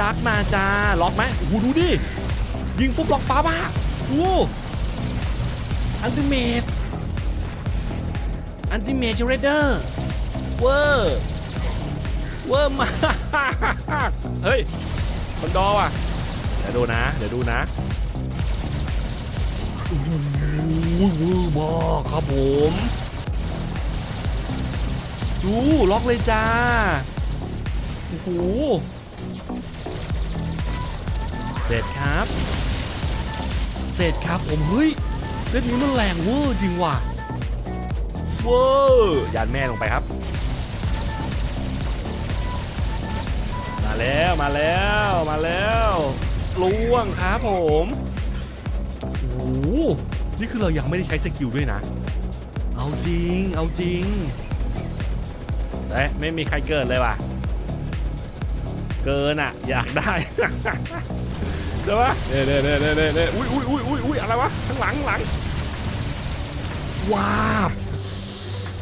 ดักมาจ้าล็อกไหมโอ้โหดูดิยิงปุ๊บล็อกปั๊บอะโอ้อันติเมตอันติเมตเรเดอร์เวอร์เวอร์มากเฮ้ยคนดอว่ะเดี๋ยวดูนะ เดี๋ยวดูนะโอ้โหเวอร์มากครับผมดูล็อกเลยจ้าโอ้โห เสร็จครับ เสร็จครับผมเฮ้ยเซตนี้มันแรงเวอร์จริงว่ะเวอร์ยันแม่ลงไปครับ มาแล้วมาแล้วมาแล้วล่วงครับผมโอ้โหนี่คือเรายังไม่ได้ใช้สกิลด้วยนะ เอาจริง เอาจริงเอ๊ะไม่มีใครเกิดเลยว่ะ เกินอะ อยากได้เดี๋ยววะเน่เน่เน่เน่เน่เน่อุ้ยอุ้ยอุ้ยอุ้ยอุ้ยอะไรวะข้างหลังข้างหลังว้าบ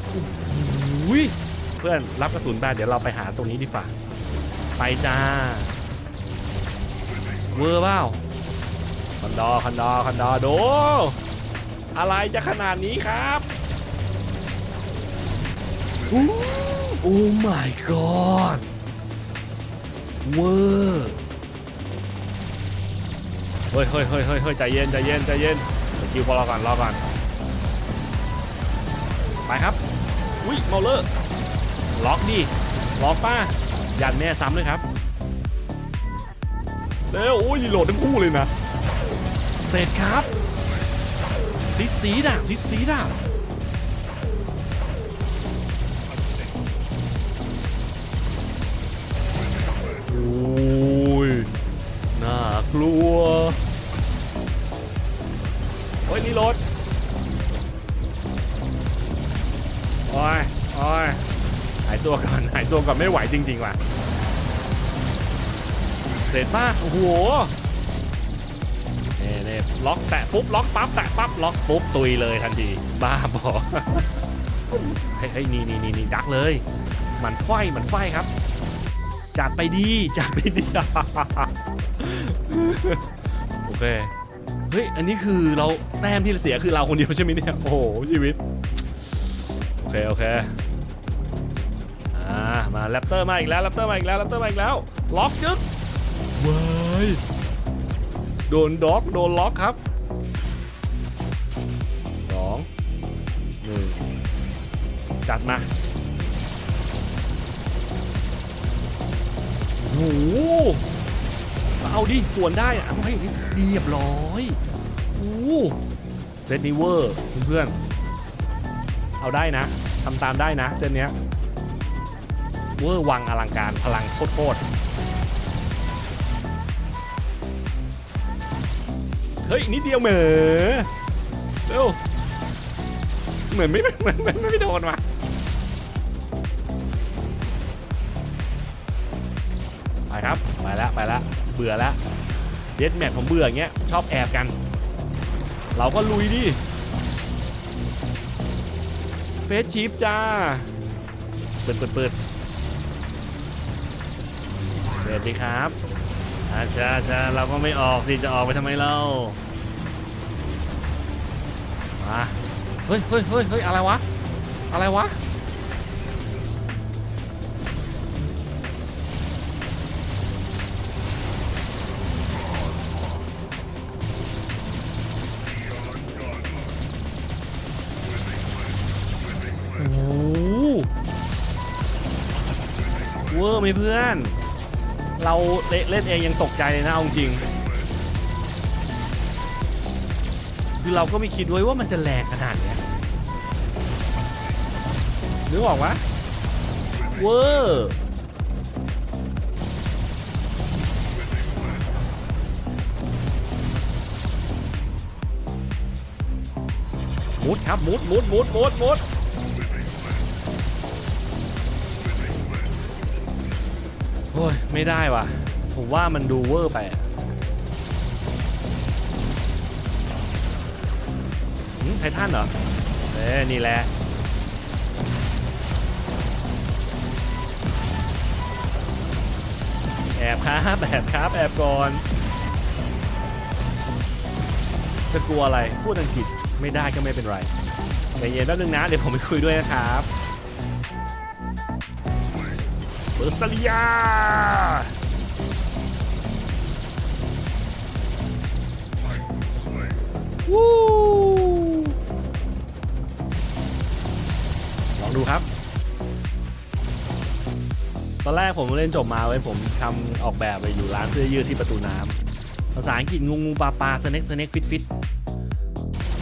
โอ้โหเพื่อนรับกระสุนไปเดี๋ยวเราไปหาตรงนี้ดีฝ่าไปจ้าเวอร์เปล่าคอนดอร์คอนดอร์คอนดอร์โดอะไรจะขนาดนี้ครับโอ้ my god เวอร์ เฮ้ยเฮ้ยเฮ้ยเฮ้ยเฮ้ยใจเย็นใจเย็นใจเย็นสกิลพอรอก่อนรอก่อนไปครับ อุ้ยเมาเลอร์ล็อกดิล็อกป้ายันแม่ซ้ำเลยครับเร็วโอ้ยรีโหลดทั้งคู่เลยนะ เสร็จครับซิดซีด่ะซิดซีด่ะโอ้ยน่ากลัว โอ้ยนี่รถโอ้ยโอ้ยหายตัวก่อนหายตัวก่อนไม่ไหวจริง ๆ ว่ะ เสร็จป่ะโอ้โหเน่เน่ล็อกแตะปุ๊บล็อกปั๊บแตะปั๊บล็อกปุ๊บตุยเลยทันทีบ้าบอเฮ้ยนี่นี่นี่นี่ดักเลย มันไฟมันไฟครับจัดไปดีจัดไปดี โอเค เฮ้ย อันนี้คือเราแต้มที่เสียคือเราคนเดียวใช่ไหมเนี่ย โอ้โห ชีวิต โอเค โอเค อ่า มาแรปเตอร์มาอีกแล้วแรปเตอร์มาอีกแล้วแรปเตอร์มาอีกแล้ว ล็อกจึ๊กว้ายโดนด็อก โดนล็อกครับสองหนึ่งจัดมาโอ้โห เอาดิส่วนได้เอาให้เรียบร้อยโอ้เซตนี้เวอร์เพื่อนๆเอาได้นะทำตามได้นะเซตเนี้ยเวอร์วังอลังการพลังโคตรเฮ้ยนิดเดียวเหมือเร็วเหมือนไม่เหมือนไม่ไม่โดนว่ะไปครับ ไปแล้วไปแล้ว เบื่อแล้วเดดแมทผมเบื่ออย่างเงี้ยชอบแอบกัน เราก็ลุยดิเฟสชีฟจ้า เปิดเปิดเปิดเสร็จดีครับอาชาชาเราก็ไม่ออกสิ จะออกไปทำไมเล่ามาเฮ้ยเฮ้ยเฮ้ยเฮ้ยอะไรวะ อะไรวะ ไหมเพื่อน เราเล่นเองยังตกใจเลยนะเอาจริง คือเราก็ไม่คิดไว้ว่ามันจะแรงขนาดเนี้ยนึกออกปะเวอร์มุดครับมุดมุดมุดมุดมุด โอ้ย ไม่ได้ว่ะ ผมว่ามันดูเวอร์ไปอะหืมไททันเหรอ เอ้นี่แหละแออบครับแอบครับ แอบก่อน จะกลัวอะไร พูดอังกฤษไม่ได้ก็ไม่เป็นไรใจเย็นแป๊บนึงนะ เดี๋ยวผมไปคุยด้วยนะครับ เบอร์ซาลียวู้ลองดูครับ ตอนแรกผมเล่นจบมาไว้ยผมทำออกแบบไปอยู่ร้านเสื้อยืดที่ประตูน้ำภาษาอังกฤษงูงูปลาปลาสเน็กสเน็กฟิตฟิต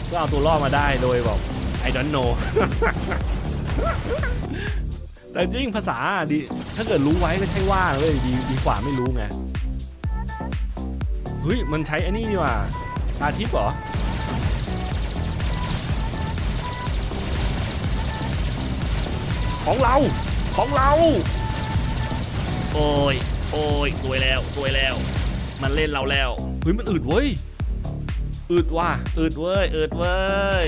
ก็เอาตัวรอดมาได้โดยบอก I don't know แต่จริงภาษาดีถ้าเกิดรู้ไว้ก็ใช่ว่าเลยดีดีกว่าไม่รู้ไงเฮ้ยมันใช้อันนี้นี่หว่าตาทิพย์เหรอของเราของเรา โอ้ย โอ้ย สวยแล้ว สวยแล้ว มันเล่นเราแล้ว เฮ้ย มันอืดเว้ย อืดว่ะ อืดเว้ย อืดเว้ย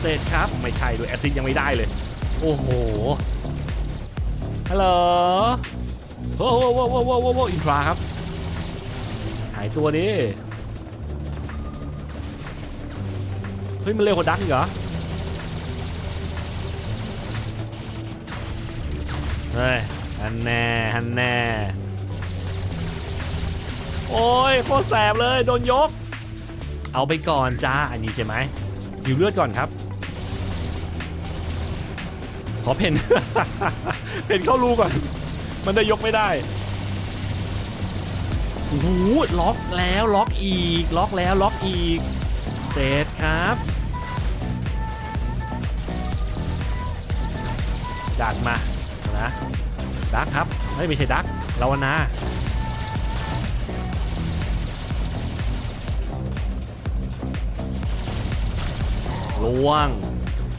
เสร็จครับ ไม่ใช่ด้วยแอซิดยังไม่ได้เลย โอ้โห ฮัลโหลโว้โว้โว้โว้โว้โว้โว้อินทราครับ หายตัวดิเฮ้ยมันเร็วกว่าดักอีกเหรอเฮ้ยฮันแน่ฮันแน่โอ้ยโคตรแสบเลยโดนยก เอาไปก่อนจ้าอันนี้ใช่ไหมหิวเลือดก่อนครับ ขอเพน เพนเข้ารูก่อน มันได้ยกไม่ได้โอ้โหล็อกแล้วล็อกอีก ล็อกแล้วล็อกอีก เสร็จครับจัดมานะดักครับเฮ้ยไม่ใช่ดักลาวนาลวง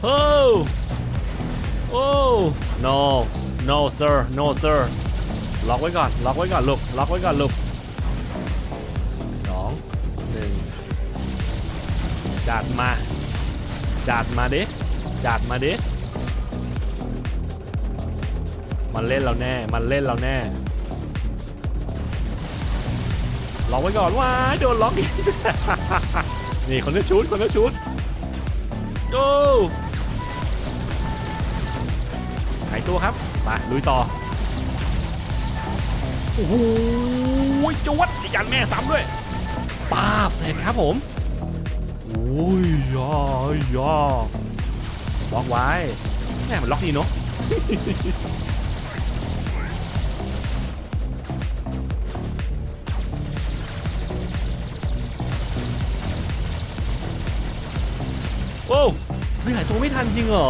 เฮ้ โอ้ no no sir no sir ล็อกไว้ก่อน ล็อกไว้ก่อนลูก ล็อกไว้ก่อนลูกสองหนึ่งจัดมา จัดมาดิ จัดมาดิ มันเล่นเราแน่ มันเล่นเราแน่ ล็อกไว้ก่อนว้ายโดนล็อกอีก นี่คนนี้ชุดคนนี้ชุดโอ้ายตัวครับมาลุยต่อโอ้โหจวดยันแม่ซ้ำด้วยป้าบเสร็จครับผมโอ้ยยายาล็อกไว้แม่มันล็อกดีเนาะโอ้ไม่หายตัวไม่ทันจริงเหรอ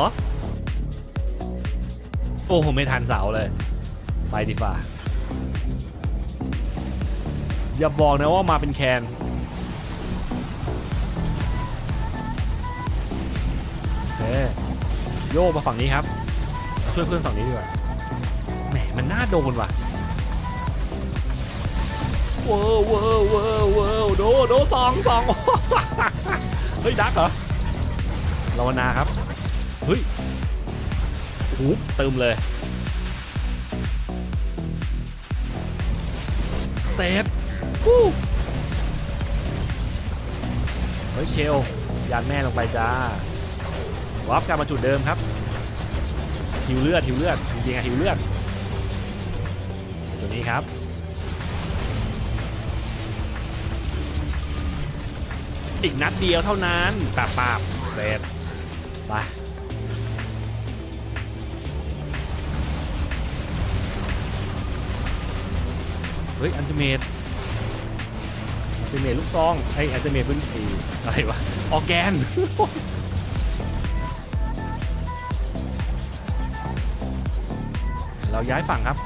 โอ้โหไม่ทันเสาเลย ไปดีฝ่าอย่าบอกนะว่ามาเป็นแคนโอเคโยกมาฝั่งนี้ครับ ช่วยเพื่อนฝั่งนี้ดีกว่าแหมมันน่าโดนว่ะเว้าวเว้าวเว้าวเว้าวโดโดสองสองเฮ้ยดักเหรอราวนาครับ เฮ้ย หูเติมเลยเซฟฮู้เฮ้ยเชลยานแม่ลงไปจ้าวับกลับมาจุดเดิมครับหิวเลือดหิวเลือดจริงๆอะหิวเลือดตัวนี้ครับอีกนัดเดียวเท่านั้นปาบปาบเสร็จไป เฮ้ยอันติเมตอันติเมตลูกซองไอ้ยอันติเมตพื้นไอ้อะไรวะออร์แกนเราย้ายฝั่งครับ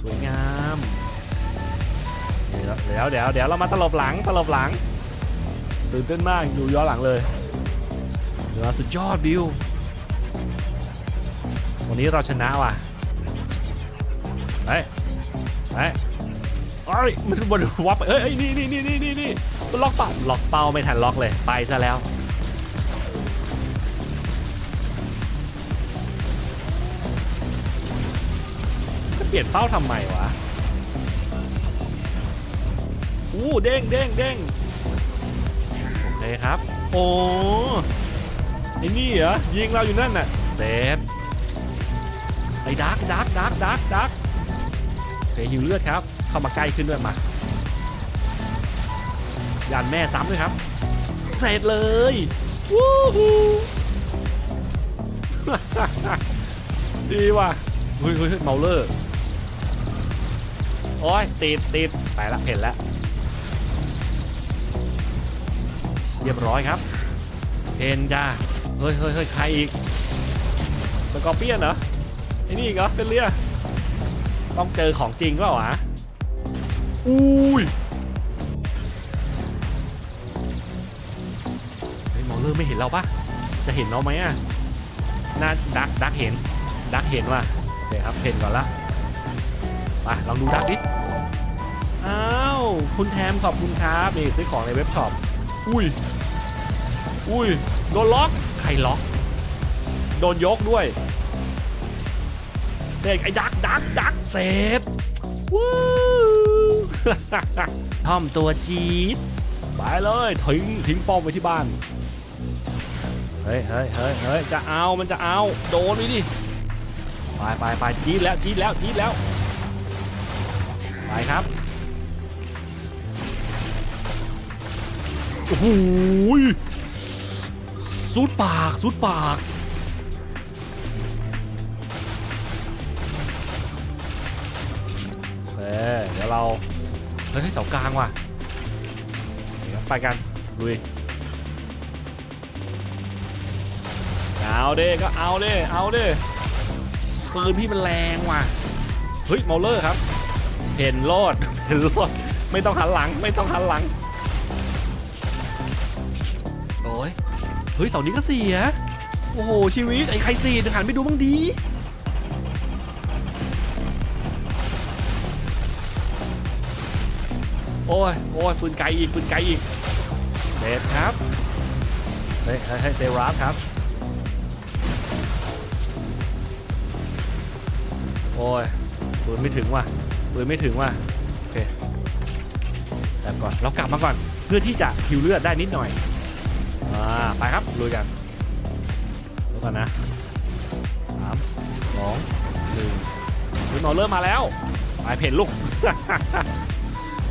สวยงามเดี๋ยวเดี๋ยวเดี๋ยวเดี๋ยวเรามาตลบหลังตลบหลังตื่นเต้นมากอยู่ย้อนหลังเลยเดี๋ยวสุดยอดบิว วันนี้เราชนะว่ะเฮ้ยเฮ้ยเอ้ยมันบนวับไปเอ้ยเอ้ยนี่นี่นี่นี่นี่นี่ล็อกเป้าล็อกเป้าไม่ทันล็อกเลยไปซะแล้วจะเปลี่ยนเป้าทำไมวะอู้เด้งเด้งเด้งโอเคครับ โอ้ไอ้นี่เหรอยิงเราอยู่นั่นน่ะเซต ไอ้ดักดักดักดักดักโอเคหิวเลือดครับ เข้ามาใกล้ขึ้นด้วยมายานแม่ซ้ำด้วยครับ เสร็จเลยวู้ฮูดีว่ะเฮ้ยเฮ้ยเฮ้ยเมาเลอร์โอ้ยติดติดไปละเห็นแล้วเรียบร้อยครับเพนจ้าเฮ้ยเฮ้ยเฮ้ยใครอีก สกอร์เปียนเหรอ ไอ้นี่อีกเหรอเป็นเรียต้องเจอของจริงเปล่าวะอุ้ยเฮ้ยมองเลอร์ไม่เห็นเราปะจะเห็นเราไหมอะน่าดักดักเห็นดักเห็นว่ะโอเคครับเห็นก่อนละไปลองดูดักดิอ้าวคุณแทมขอบคุณครับนี่ซื้อของในเว็บช็อปอุ้ยอุ้ยโดนล็อกใครล็อก โดนยกด้วย เสกไอ้ดักดักดักเสร็จวู้ทอมตัวจี๊ดไปเลยทิ้งทิ้งป้อมไว้ที่บ้านเฮ้ยเฮ้ยเฮ้ยเฮ้ยจะเอามันจะเอาโดนไปดิไปไปไปจี๊ดแล้วจี๊ดแล้วจี๊ดแล้วไปครับโอ้โหยสุดปากสุดปาก ออเดี๋ยวเราเฮ้ยเสากลางว่ะเดี๋ยวไปกันลุยเอาเด้ก็เอาเด้เอาเด้ปืนพี่มันแรงว่ะเฮ้ยเมาเลอร์ครับเห็นโลดเห็นโลดไม่ต้องหันหลังไม่ต้องหันหลังโอ้ยเฮ้ยเสานี้ก็เสียโอ้โหชีวิตไอ้ใครเสียหันไปดูบ้างดี โอ้ยโอ้ยปืนไกลอีกปืนไกลอีกเสร็จครับเฮ้ยเฮ้ยเฮ้เซราฟครับโอ้ยปืนไม่ถึงว่ะปืนไม่ถึงว่ะโอเคแต่ก่อนเรากลับมาก่อนเพื่อที่จะฮิวเลือดได้นิดหน่อยอ่าไปครับลุยกันลุยกันนะสามสองหนึ่งคุณนอนเริ่มมาแล้วไปเพนลูก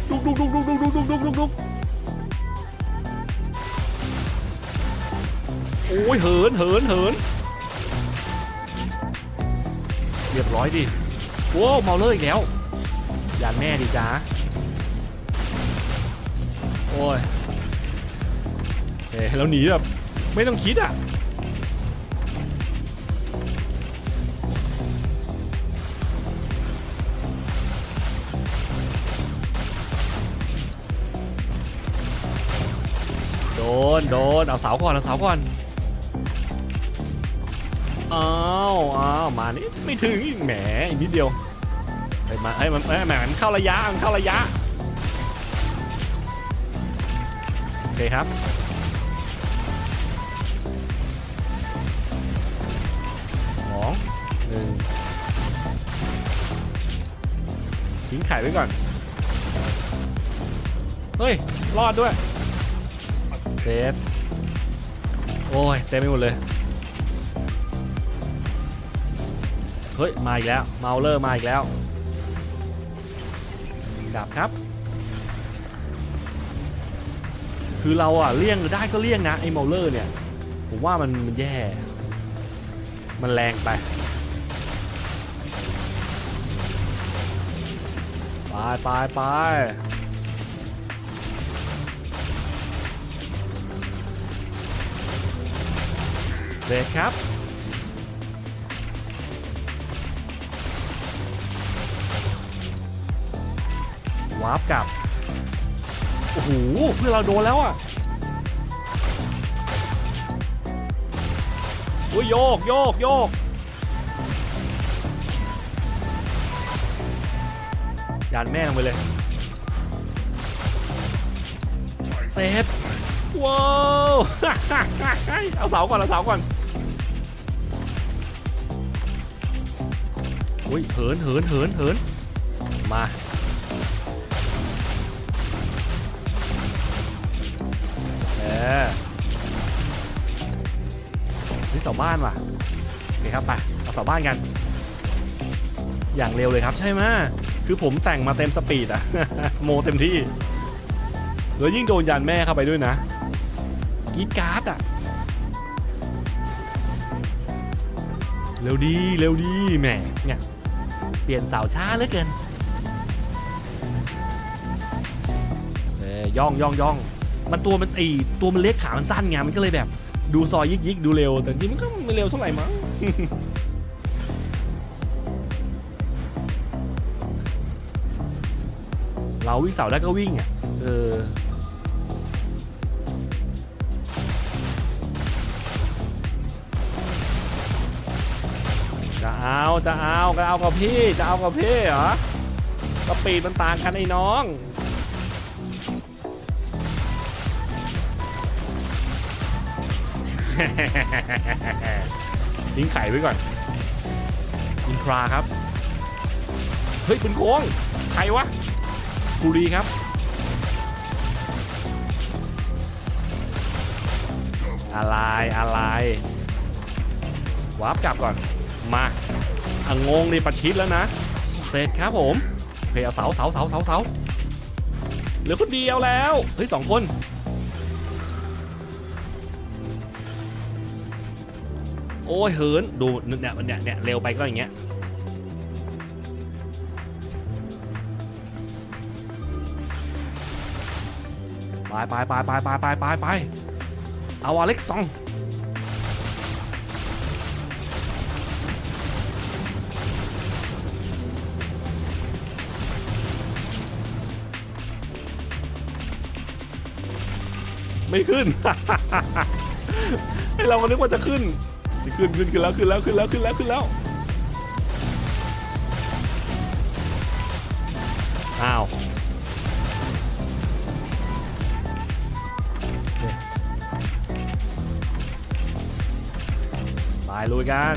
ลุกลุกลุกลุกลุกลุกลุกลุกลุกลุกโอ้ยเหินเหินเหินเรียบร้อยดิโว้วเมาเลอร์อีกแล้วยานแม่ดิจ้าโอ้ยโอเคแล้วหนีแบบไม่ต้องคิดอะ ดน โดน เอาเสาก่อน เอาเสาก่อน อ้าวอ้าวมานี่ไม่ถึงอีกแหมอีกนิดเดียวเฮ้ยมาเฮ้ยมันเฮ้ยแหมมันเข้าระยะ มันเข้าระยะ โอเคครับ สองหนึ่งทิ้งไข่ไว้ก่อน เฮ้ย รอดด้วย เซฟ โอ้ยเต็มไปหมดเลย เฮ้ย มาอีกแล้ว เมาเลอร์มาอีกแล้วกลับครับ คือเราอะเลี่ยงได้ก็เลี่ยงนะ ไอ้เมาเลอร์เนี่ย ผมว่ามันมันแย่ มันแรงไป ไปไปไป เสร็จครับ วาร์ปกลับ โอ้โห เพื่อเราโดนแล้วอะโอ้ยโยกโยกโยกยานแม่ลงไปเลย เซฟ ว้าวเอาเสาก่อนเอาเสาก่อนเอุ้ยเหินเหินเหินเหินมาเออนี่เสาบ้านว่ะโอเคครับไปเอาเสาบ้านกัน อย่างเร็วเลยครับใช่ไหมคือผมแต่งมาเต็มสปีดอะโมเต็มที่แล้วยิ่งโดนยันแม่เข้าไปด้วยนะ กีดการ์ดอะเร็วดีเร็วดีแหมเนี่ยเปลี่ยนเสาช้าเหลือเกินเอ้ยย่องย่องย่องมันตัวมันตีตัวมันเล็กขามันสั้นไงมันก็เลยแบบ ดูซอยยิกยิกดูเร็ว แต่จริงมันก็ไม่เร็วเท่าไหร่มั้งเราวิ่งเสาได้ก็วิ่งอะเออ จะเอาจะเอาจะเอากับพี่จะเอากับพี่เหรอสปีดมันต่างกันไอ้น้องทิ้งไข่ไว้ก่อน อินทราครับ เฮ้ยเป็นโค้งใครวะบุรีครับอะไรอะไรวาร์ปกลับก่อน มาอังงงนประชิดแล้วนะ เสร็จครับผมเพยเสาเสาเสาเสาเสาเหลือคนเดียวแล้ว เฮ้ยสองคน โอ้ยเหินดูเนี่ยเนี่ยเนี่ยเร็วไปก็อย่างเงี้ยไปไปไปไปไปไปไปไปเอาอเล็กซอง ไม่ขึ้นให้เรามานึกว่าจะขึ้น ขึ้นขึ้นขึ้นแล้วขึ้นแล้วขึ้นแล้วขึ้นแล้วขึ้นแล้ว อ้าวไปลุยกัน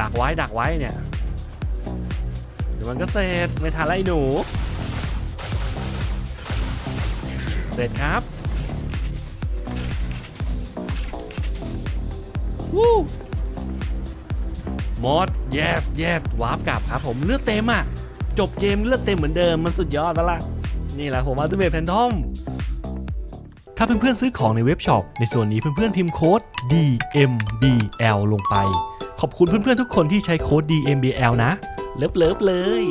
ดักไว้ดักไว้เนี่ย เดี๋ยวมันก็เสร็จไม่ทันไล่หนู เสร็จครับ วู้หมด yes yes วาร์ปกลับครับผมเลือดเต็มอะ จบเกมเลือดเต็มเหมือนเดิมมันสุดยอดแล้วล่ะ นี่แหละผมอัลติเมทแพนทอมถ้าเพื่อนๆซื้อของในเว็บช็อป ในส่วนนี้เพื่อนๆพิมพ์โค้ด DMBL ลงไป ขอบคุณเพื่อนๆทุกคนที่ใช้โค้ด DMBL นะ เลิฟๆเลย